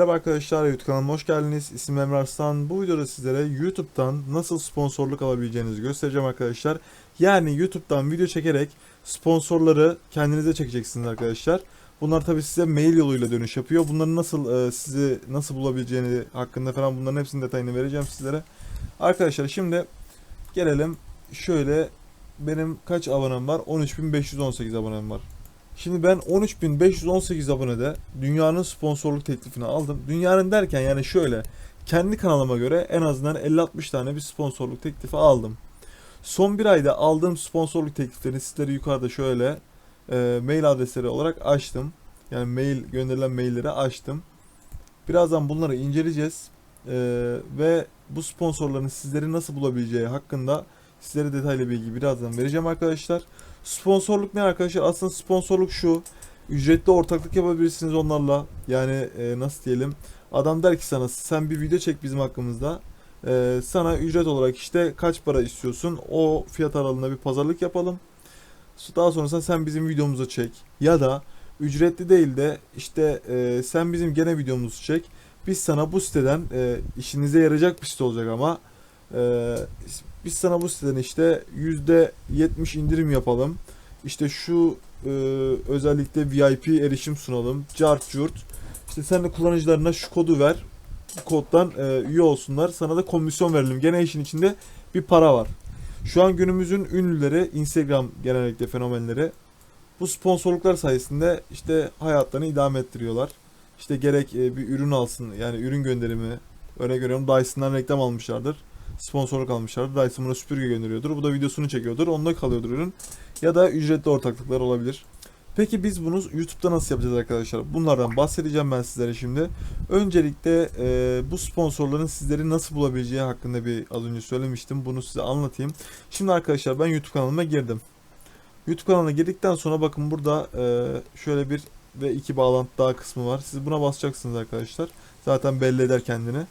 Merhaba arkadaşlar YouTube kanalıma hoş geldiniz. İsmim Emre Arslan. Bu videoda sizlere YouTube'dan nasıl sponsorluk alabileceğinizi göstereceğim arkadaşlar. Yani YouTube'dan video çekerek sponsorları kendinize çekeceksiniz arkadaşlar. Bunlar tabi size mail yoluyla dönüş yapıyor. Bunların nasıl e, sizi nasıl bulabileceğini hakkında falan bunların hepsinin detayını vereceğim sizlere. Arkadaşlar şimdi gelelim şöyle benim kaç abonem var? 13.518 abonem var. Şimdi ben 13.518 abonede dünyanın sponsorluk teklifini aldım. Dünyanın derken yani şöyle kendi kanalıma göre en azından 50-60 tane bir sponsorluk teklifi aldım. Son bir ayda aldığım sponsorluk tekliflerini sizlere yukarıda şöyle e, mail adresleri olarak açtım. Yani mail gönderilen mailleri açtım. Birazdan bunları inceleyeceğiz. E, ve bu sponsorların sizleri nasıl bulabileceği hakkında sizlere detaylı bilgi birazdan vereceğim arkadaşlar. Sponsorluk ne arkadaşlar? Aslında sponsorluk şu. Ücretli ortaklık yapabilirsiniz onlarla. Yani e, nasıl diyelim? Adam der ki sana sen bir video çek bizim hakkımızda. E, sana ücret olarak işte kaç para istiyorsun? O fiyat aralığında bir pazarlık yapalım. Daha sonrasında sen bizim videomuzu çek. Ya da ücretli değil de işte e, sen bizim gene videomuzu çek. Biz sana bu siteden e, işinize yarayacak bir site olacak ama e, biz sana bu siteden işte %70 indirim yapalım. İşte şu e, özellikle VIP erişim sunalım. Cart curt. İşte sen de kullanıcılarına şu kodu ver. Bu koddan e, üye olsunlar. Sana da komisyon verelim. Gene işin içinde bir para var. Şu an günümüzün ünlüleri, Instagram genellikle fenomenleri bu sponsorluklar sayesinde işte hayatlarını idame ettiriyorlar. İşte gerek e, bir ürün alsın yani ürün gönderimi örnek veriyorum Dyson'dan reklam almışlardır sponsorluk almışlardır. Dyson buna süpürge gönderiyordur. Bu da videosunu çekiyordur. Onda kalıyordur ürün. Ya da ücretli ortaklıklar olabilir. Peki biz bunu YouTube'da nasıl yapacağız arkadaşlar? Bunlardan bahsedeceğim ben sizlere şimdi. Öncelikle e, bu sponsorların sizleri nasıl bulabileceği hakkında bir az önce söylemiştim. Bunu size anlatayım. Şimdi arkadaşlar ben YouTube kanalıma girdim. YouTube kanalına girdikten sonra bakın burada e, şöyle bir ve iki bağlantı daha kısmı var. Siz buna basacaksınız arkadaşlar. Zaten belli eder kendini.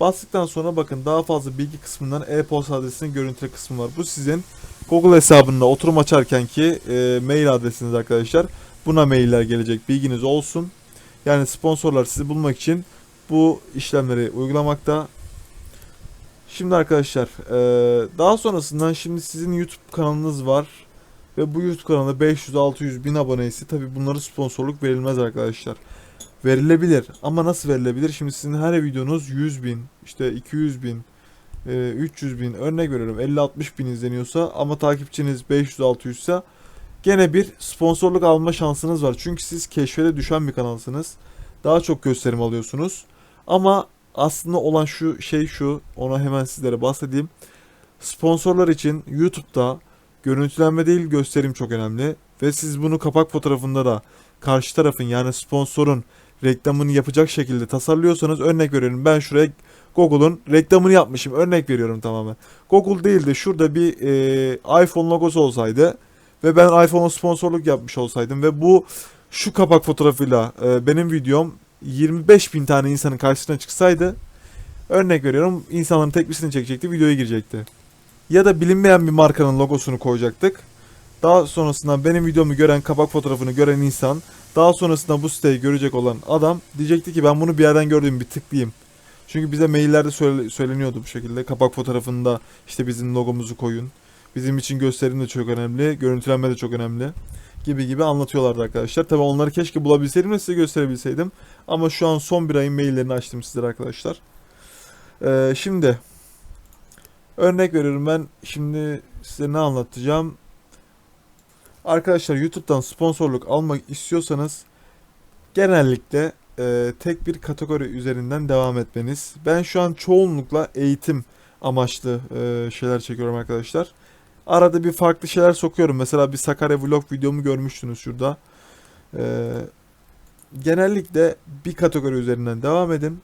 Bastıktan sonra bakın daha fazla bilgi kısmından e-posta adresinin görüntüle kısmı var. Bu sizin Google hesabında oturum açarken ki e, mail adresiniz arkadaşlar. Buna mailler gelecek bilginiz olsun. Yani sponsorlar sizi bulmak için bu işlemleri uygulamakta. Şimdi arkadaşlar e, daha sonrasından şimdi sizin YouTube kanalınız var. Ve bu YouTube kanalında 500-600 bin aboneysi tabi bunlara sponsorluk verilmez arkadaşlar verilebilir. Ama nasıl verilebilir? Şimdi sizin her videonuz 100 bin, işte 200 bin, 300 bin örnek veriyorum 50-60 bin izleniyorsa ama takipçiniz 500-600 ise gene bir sponsorluk alma şansınız var. Çünkü siz keşfete düşen bir kanalsınız. Daha çok gösterim alıyorsunuz. Ama aslında olan şu şey şu ona hemen sizlere bahsedeyim. Sponsorlar için YouTube'da görüntülenme değil gösterim çok önemli. Ve siz bunu kapak fotoğrafında da karşı tarafın yani sponsorun reklamını yapacak şekilde tasarlıyorsanız örnek veriyorum ben şuraya Google'un reklamını yapmışım örnek veriyorum tamamen. Google değil de şurada bir e, iPhone logosu olsaydı ve ben iPhone'a sponsorluk yapmış olsaydım ve bu şu kapak fotoğrafıyla e, benim videom 25 bin tane insanın karşısına çıksaydı örnek veriyorum insanların tekbisini çekecekti videoya girecekti. Ya da bilinmeyen bir markanın logosunu koyacaktık. Daha sonrasında benim videomu gören kapak fotoğrafını gören insan daha sonrasında bu siteyi görecek olan adam diyecekti ki ben bunu bir yerden gördüm bir tıklayayım. Çünkü bize maillerde söyle, söyleniyordu bu şekilde. Kapak fotoğrafında işte bizim logomuzu koyun. Bizim için gösterim de çok önemli. Görüntülenme de çok önemli. Gibi gibi anlatıyorlardı arkadaşlar. Tabi onları keşke bulabilseydim ve size gösterebilseydim. Ama şu an son bir ayın maillerini açtım sizlere arkadaşlar. Ee, şimdi örnek veriyorum ben şimdi size ne anlatacağım. Arkadaşlar YouTube'dan sponsorluk almak istiyorsanız genellikle e, tek bir kategori üzerinden devam etmeniz. Ben şu an çoğunlukla eğitim amaçlı e, şeyler çekiyorum arkadaşlar. Arada bir farklı şeyler sokuyorum. Mesela bir Sakarya vlog videomu görmüştünüz şurada. E, genellikle bir kategori üzerinden devam edin.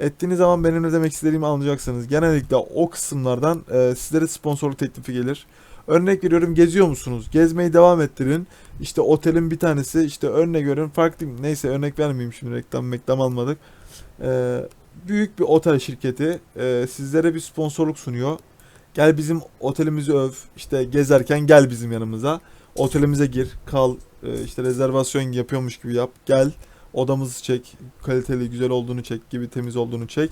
Ettiğiniz zaman benim ne demek istediğimi anlayacaksınız. Genellikle o kısımlardan e, sizlere sponsorluk teklifi gelir. Örnek veriyorum geziyor musunuz? Gezmeyi devam ettirin. İşte otelin bir tanesi işte örnek veriyorum farklı neyse örnek vermeyeyim şimdi reklam reklam almadık. Ee, büyük bir otel şirketi e, sizlere bir sponsorluk sunuyor. Gel bizim otelimizi öv. İşte gezerken gel bizim yanımıza. Otelimize gir, kal, e, işte rezervasyon yapıyormuş gibi yap. Gel odamızı çek, kaliteli, güzel olduğunu çek, gibi temiz olduğunu çek.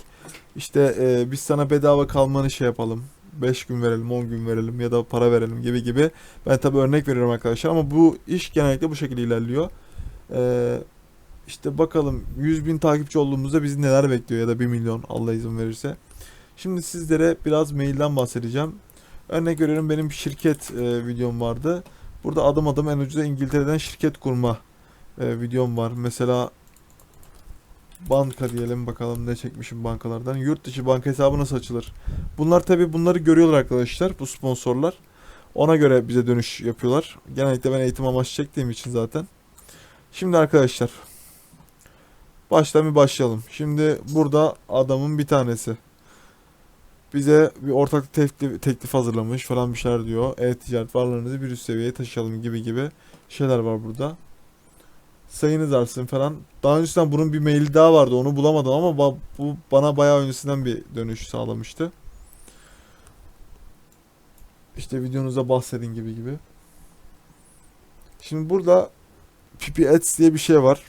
İşte e, biz sana bedava kalmanı şey yapalım. 5 gün verelim, 10 gün verelim ya da para verelim gibi gibi. Ben tabii örnek veriyorum arkadaşlar ama bu iş genellikle bu şekilde ilerliyor. Ee, işte bakalım 100 bin takipçi olduğumuzda bizi neler bekliyor ya da 1 milyon Allah izin verirse. Şimdi sizlere biraz mailden bahsedeceğim. Örnek veriyorum benim şirket e, videom vardı. Burada adım adım en ucuza İngiltere'den şirket kurma e, videom var. Mesela banka diyelim bakalım ne çekmişim bankalardan. Yurt dışı banka hesabı nasıl açılır? Bunlar tabi bunları görüyorlar arkadaşlar bu sponsorlar. Ona göre bize dönüş yapıyorlar. Genellikle ben eğitim amaçlı çektiğim için zaten. Şimdi arkadaşlar baştan bir başlayalım. Şimdi burada adamın bir tanesi bize bir ortaklık teklif, teklif hazırlamış falan bir şeyler diyor. E-ticaret varlığınızı bir üst seviyeye taşıyalım gibi gibi şeyler var burada. Sayınız artsın falan. Daha öncesinden bunun bir maili daha vardı onu bulamadım ama ba- bu bana bayağı öncesinden bir dönüş sağlamıştı. İşte videonuzda bahsedin gibi gibi. Şimdi burada PP Ads diye bir şey var.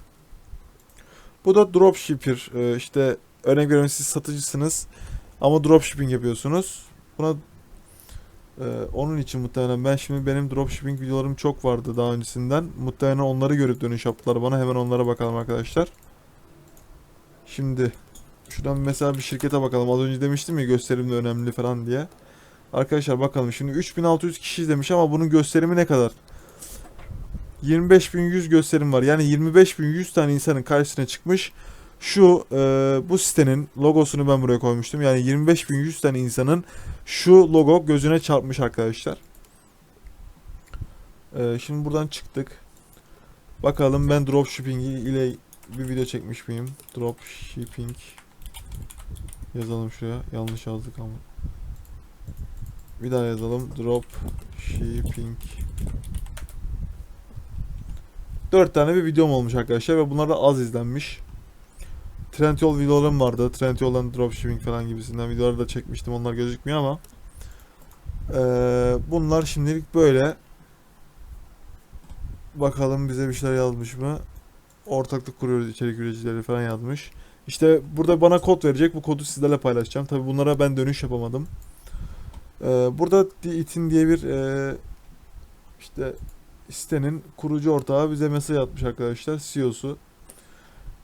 Bu da dropshipper. Ee, işte örnek veriyorum siz satıcısınız ama dropshipping yapıyorsunuz. Buna e, onun için muhtemelen ben şimdi benim dropshipping videolarım çok vardı daha öncesinden. Muhtemelen onları görüp dönüş yaptılar bana. Hemen onlara bakalım arkadaşlar. Şimdi şuradan mesela bir şirkete bakalım. Az önce demiştim ya gösterimde önemli falan diye. Arkadaşlar bakalım şimdi 3600 kişi izlemiş ama bunun gösterimi ne kadar? 25100 gösterim var. Yani 25100 tane insanın karşısına çıkmış. Şu e, bu sitenin logosunu ben buraya koymuştum. Yani 25100 tane insanın şu logo gözüne çarpmış arkadaşlar. E, şimdi buradan çıktık. Bakalım ben dropshipping ile bir video çekmiş miyim? Dropshipping yazalım şuraya. Yanlış yazdık ama. Bir daha yazalım. Dropshipping 4 tane bir videom olmuş arkadaşlar ve bunlar da az izlenmiş. Trendyol videolarım vardı. Trendyol'dan dropshipping falan gibisinden videoları da çekmiştim. Onlar gözükmüyor ama eee, bunlar şimdilik böyle. Bakalım bize bir şeyler yazmış mı? Ortaklık kuruyoruz içerik üreticileri falan yazmış. İşte burada bana kod verecek. Bu kodu sizlerle paylaşacağım. Tabi bunlara ben dönüş yapamadım. Eee, burada Itin diye bir eee, işte sitenin kurucu ortağı bize mesaj atmış arkadaşlar. CEO'su.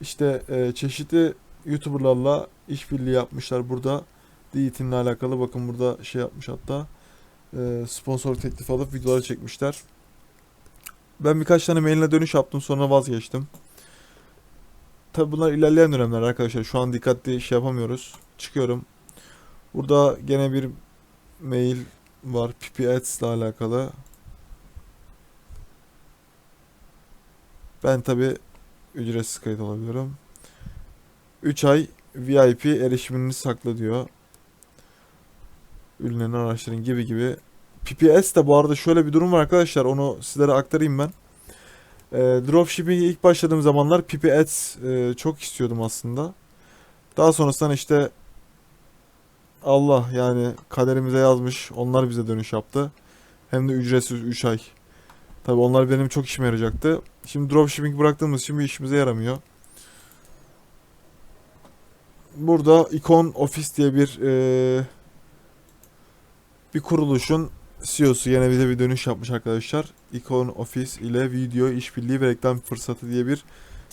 İşte e, çeşitli YouTuber'larla işbirliği yapmışlar burada. Diyetin'le alakalı bakın burada şey yapmış hatta. E, sponsor teklif alıp videoları çekmişler. Ben birkaç tane mailine dönüş yaptım sonra vazgeçtim. Tabi bunlar ilerleyen dönemler arkadaşlar. Şu an dikkatli şey yapamıyoruz. Çıkıyorum. Burada gene bir mail var. PP ile alakalı. Ben tabi ücretsiz kayıt olabiliyorum. 3 ay VIP erişiminizi sakla diyor. Ürünlerini araştırın gibi gibi. PPS de bu arada şöyle bir durum var arkadaşlar. Onu sizlere aktarayım ben. E, dropshipping'e ilk başladığım zamanlar PP Ads e, çok istiyordum aslında. Daha sonrasında işte Allah yani kaderimize yazmış. Onlar bize dönüş yaptı. Hem de ücretsiz 3 ay. Tabi onlar benim çok işime yarayacaktı. Şimdi dropshipping bıraktığımız için bir işimize yaramıyor. Burada Icon Office diye bir eee, bir kuruluşun CEO'su yine bize bir dönüş yapmış arkadaşlar. Icon Office ile video işbirliği ve reklam fırsatı diye bir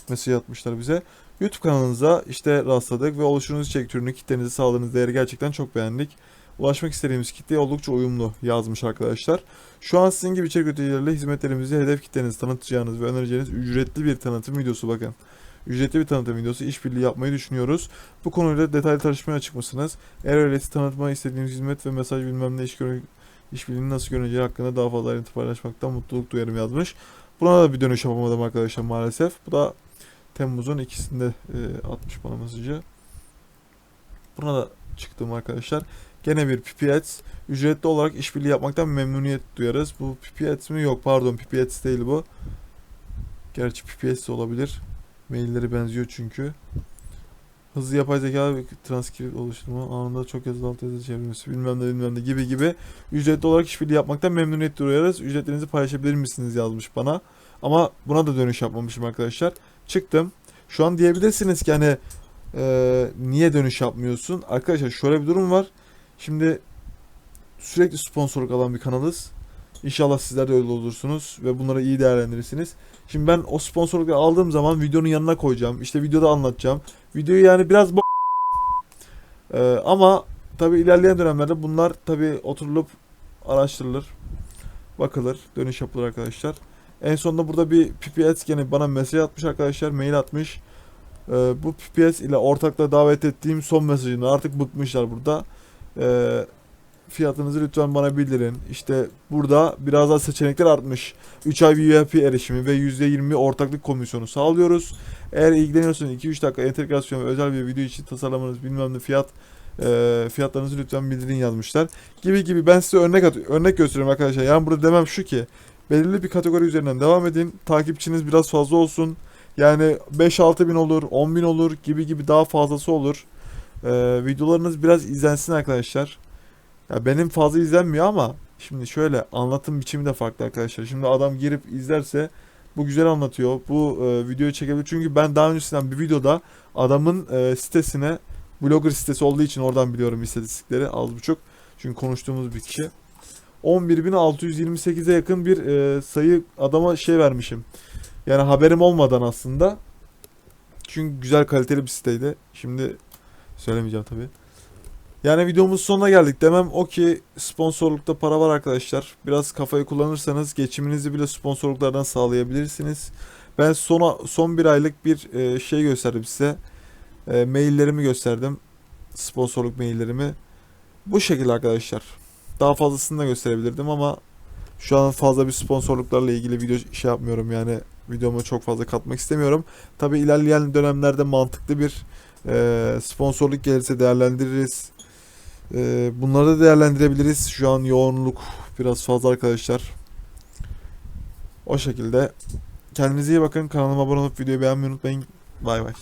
mesaj atmışlar bize. YouTube kanalınıza işte rastladık ve oluşturduğunuz içerik türünü kitlenize sağladığınız değeri gerçekten çok beğendik. Ulaşmak istediğimiz kitleye oldukça uyumlu yazmış arkadaşlar. Şu an sizin gibi içerik üreticileriyle hizmetlerimizi hedef kitlenizi tanıtacağınız ve önereceğiniz ücretli bir tanıtım videosu bakın. Ücretli bir tanıtım videosu işbirliği yapmayı düşünüyoruz. Bu konuyla detaylı tartışmaya açık mısınız? Eğer öyleyse tanıtma istediğiniz hizmet ve mesaj bilmem ne iş görü- işbirliğinin nasıl görüneceği hakkında daha fazla ayrıntı paylaşmaktan mutluluk duyarım yazmış. Buna da bir dönüş yapamadım arkadaşlar maalesef. Bu da Temmuz'un ikisinde e, atmış bana mesajı. Buna da çıktım arkadaşlar. Gene bir PPAds. Ücretli olarak işbirliği yapmaktan memnuniyet duyarız. Bu PPAds mi? Yok pardon PPAds değil bu. Gerçi de olabilir. Mailleri benziyor çünkü. Hızlı yapay zeka ve transkript oluşturma anında çok yazılı alt yazı çevirmesi bilmem ne bilmem ne gibi gibi ücretli olarak işbirliği yapmaktan memnuniyet duyarız. Ücretlerinizi paylaşabilir misiniz yazmış bana. Ama buna da dönüş yapmamışım arkadaşlar. Çıktım. Şu an diyebilirsiniz ki hani e, niye dönüş yapmıyorsun? Arkadaşlar şöyle bir durum var. Şimdi sürekli sponsorluk alan bir kanalız. İnşallah sizler de öyle olursunuz ve bunları iyi değerlendirirsiniz. Şimdi ben o sponsorlukları aldığım zaman videonun yanına koyacağım. İşte videoda anlatacağım. Videoyu yani biraz bo- Ee, ama tabi ilerleyen dönemlerde bunlar tabi oturulup araştırılır. Bakılır. Dönüş yapılır arkadaşlar. En sonunda burada bir PPS gene bana mesaj atmış arkadaşlar. Mail atmış. Ee, bu PPS ile ortakla davet ettiğim son mesajını artık bıkmışlar burada. Ee, fiyatınızı lütfen bana bildirin. İşte burada biraz daha seçenekler artmış. 3 ay VIP erişimi ve %20 ortaklık komisyonu sağlıyoruz. Eğer ilgileniyorsanız 2-3 dakika entegrasyon ve özel bir video için tasarlamanız bilmem ne fiyat e, fiyatlarınızı lütfen bildirin yazmışlar. Gibi gibi ben size örnek at- örnek gösteriyorum arkadaşlar. Yani burada demem şu ki belirli bir kategori üzerinden devam edin. Takipçiniz biraz fazla olsun. Yani 5-6 bin olur, 10 bin olur gibi gibi daha fazlası olur. E, videolarınız biraz izlensin arkadaşlar. Ya benim fazla izlenmiyor ama şimdi şöyle anlatım biçimi de farklı arkadaşlar. Şimdi adam girip izlerse bu güzel anlatıyor. Bu e, videoyu çekebilir. Çünkü ben daha öncesinden bir videoda adamın e, sitesine blogger sitesi olduğu için oradan biliyorum istatistikleri az buçuk. Çünkü konuştuğumuz bir kişi. 11.628'e yakın bir e, sayı adama şey vermişim. Yani haberim olmadan aslında. Çünkü güzel kaliteli bir siteydi. Şimdi söylemeyeceğim tabii. Yani videomuz sonuna geldik. Demem o ki sponsorlukta para var arkadaşlar. Biraz kafayı kullanırsanız geçiminizi bile sponsorluklardan sağlayabilirsiniz. Ben sona, son bir aylık bir e, şey gösterdim size. E, maillerimi gösterdim. Sponsorluk maillerimi. Bu şekilde arkadaşlar. Daha fazlasını da gösterebilirdim ama şu an fazla bir sponsorluklarla ilgili video şey yapmıyorum yani videoma çok fazla katmak istemiyorum. Tabi ilerleyen dönemlerde mantıklı bir e, sponsorluk gelirse değerlendiririz. E, bunları da değerlendirebiliriz. Şu an yoğunluk biraz fazla arkadaşlar. O şekilde. Kendinize iyi bakın. Kanalıma abone olup videoyu beğenmeyi unutmayın. Bay bay.